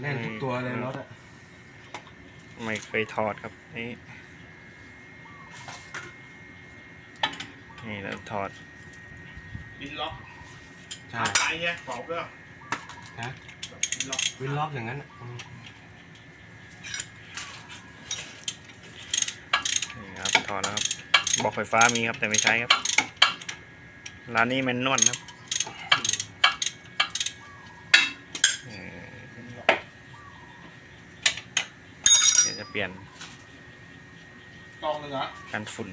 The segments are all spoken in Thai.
แน่นทุกตัวเลยรถอะไม่เคยถอดครับนี่นี่เราถอดบินล็อกใช่ขาไกลเนี่ยกรอบด้วยฮะบินล็อกวินล็อกอย่างนั้นอะอืมนี่ครับถอดแล้วครับบอกไฟฟ้ามีครับแต่ไม่ใช้ครับร้านนี้แมนนวลครับเออเดี๋ยวจะเปลี่ยนกล่องหนึ่งเหรอกันฝุ่น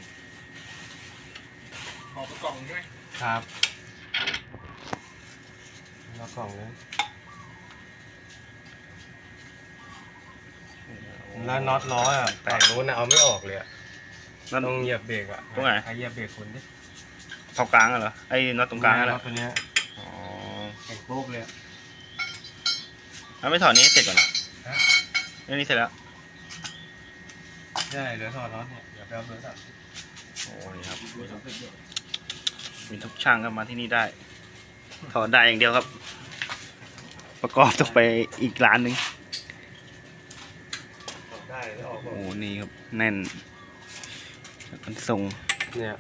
กล่องเป็นกล่องใช่ไหมครับล็อกกล่องเลยแล้วน็อตล้ออะแตกฝั่งนู้นน่ะเอาไม่ออกเลยอะน็อตต้องเหยียบเบรกอะตรงไหนใครเหยียบเบรกคนดิเท่ากลางอะเหรอไอ้น็อตตรงกลางอะเหรน็ออตตัวเนี้ยอ๋อแข็งโป๊กเลยอะแล้วไม่ถอดนี้ให้เสร็จก่อนเหรอฮะเรื่องนี้เสร็จแล้ว ใช่เหลือถอดน็อตเนี่ยเดี๋ยวไปเอาเบอร์สามสิบโอ้ยครับมีทุกช่างก็มาที่นี่ได้ ถอดได้อย่างเดียวครับ ประกอบต้องไปอีกร้านหนึ่งถอดได้แล้วออกหมโอ้ดนี่ครับแน่นมันส่งเนี่ย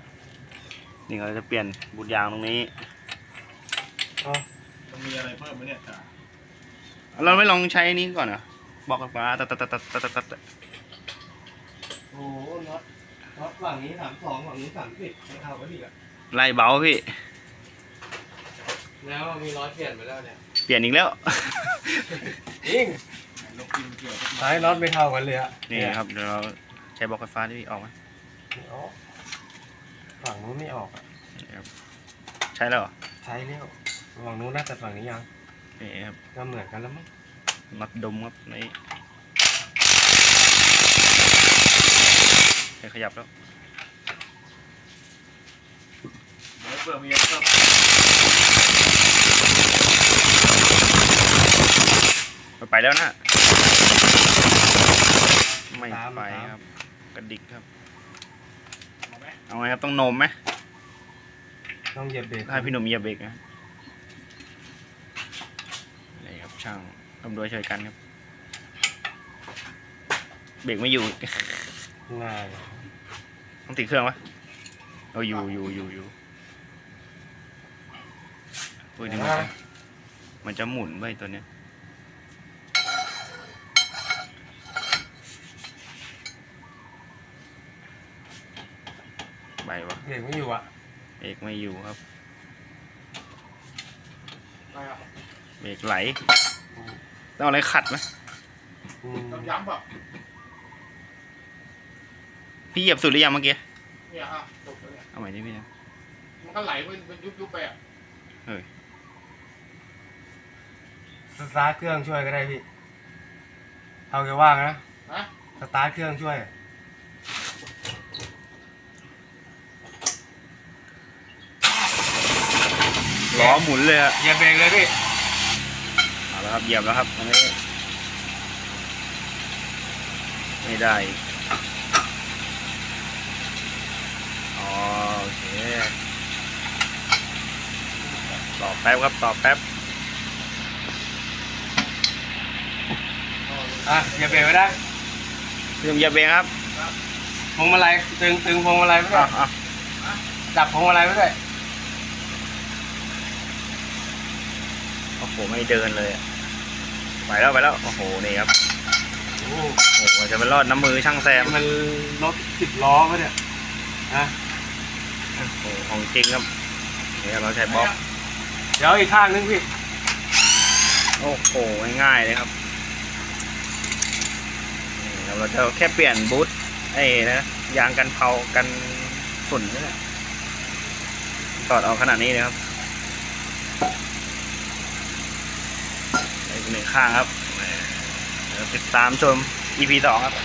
นี่เราจะเปลี่ยนบูทยางตรงนี้อ๋อมันมีอะไรเพิ่มไหมเนี่ยจ่าเราไม่ลองใช้นี้ก่อนเหรอบอกไฟฟ้าตัดตัดตัดตัดตัดตัดตัดโอ้โห น็อตน็อตฝั่งนี้สามสองฝั่งนี้สามสิบไม่เท่ากันอีกอะไล่เบาพี่ แล้วมีร้อยเปลี่ยนไปแล้วเนี่ยเปลี่ยนอีกแล้วจริงลงกินเกี่ยวกับท้ายน็อตไม่เท่ากันเลยอะนี่ครับเดี๋ยวเราใช้บล็อกไฟฟ้าที่พี่ออกไหมไม่ออกฝั่งนู้นไม่ออกอะนี่ครับใช้แล้วเหรอใช้แล้วฝั่งนู้นน่าจะฝั่งนี้ยังนี่ครับก็เหมือนกันแล้วมั้ง น็อตดมครับนี่ ให้ขยับแล้วเดี๋ยวเพิ่มมีอะไรเพิ่มไปไปแล้วนะ ไม่ไปครับ กระดิกครับเอาไหมเอาไงครับต้องนมไหมต้องเหยียบเบรกถ้าพี่หนุ่มเหยียบเบรกนะนี่ครับช่างร่วมด้วยช่วยกันครับ เบรกไม่อยู่ ง่ายต้องติดเครื่องปะเอาอยู่อยู่อยู่อยู่อุ้ยนี่มันจะมันจะหมุนไปตัวเนี้ยไปวะเบรกไม่อยู่อะเบรกไม่อยู่ครับอะไรอะเบรกไหลต้องเอาอะไรขัดไหมอืมต้องย้ำแบบ พี่เหยียบสุดหรือยังเมื่อกี้เนี่ยอะจบแล้วเนี่ยเอาใหม่ดิพี่นะมันก็ไหลเป็นเป็นยุบยุบๆไปอะสตาร์ทเครื่องช่วยก็ได้พี่เอาแกว่างนะฮะสตาร์ทเครื่องช่วย ล้อหมุนเลยอะเหยียบเบรกเลยพี่เอาแล้วครับเหยียบแล้วครับอันนี้ไม่ได้อีกอ๋อโอเคต่อ แป๊บครับต่อแป๊บอะเหยียบเบรกไว้ได้พี่หนุ่มเหยียบเบรกครับพวงมาลัยตึงตึงพวงมาลัยไว้ด้อะวยอะจับพวงมาลัยไว้ด้วยโอ้โหไม่เดินเลยอะไปแล้วไปแล้วโอ้โหนี่ครับโอ้โอ้โหจะไปรอดน้ำมือช่างแซมมันรถสิบล้อปะเนี่ยนะโอ้โหของจริงครับนี่เราใช้บล็อก เดี๋ยวอีกข้างนึงพี่ โอ้โหง่ายเลยครับนี่ครับเราจะแค่เปลี่ยนบูทไอ้นะยางกันเผากันฝุ่นนี่แหละถอดออกขนาดนี้นะครับอีกหนึ่งข้างครับติดตามชม EP สองครับ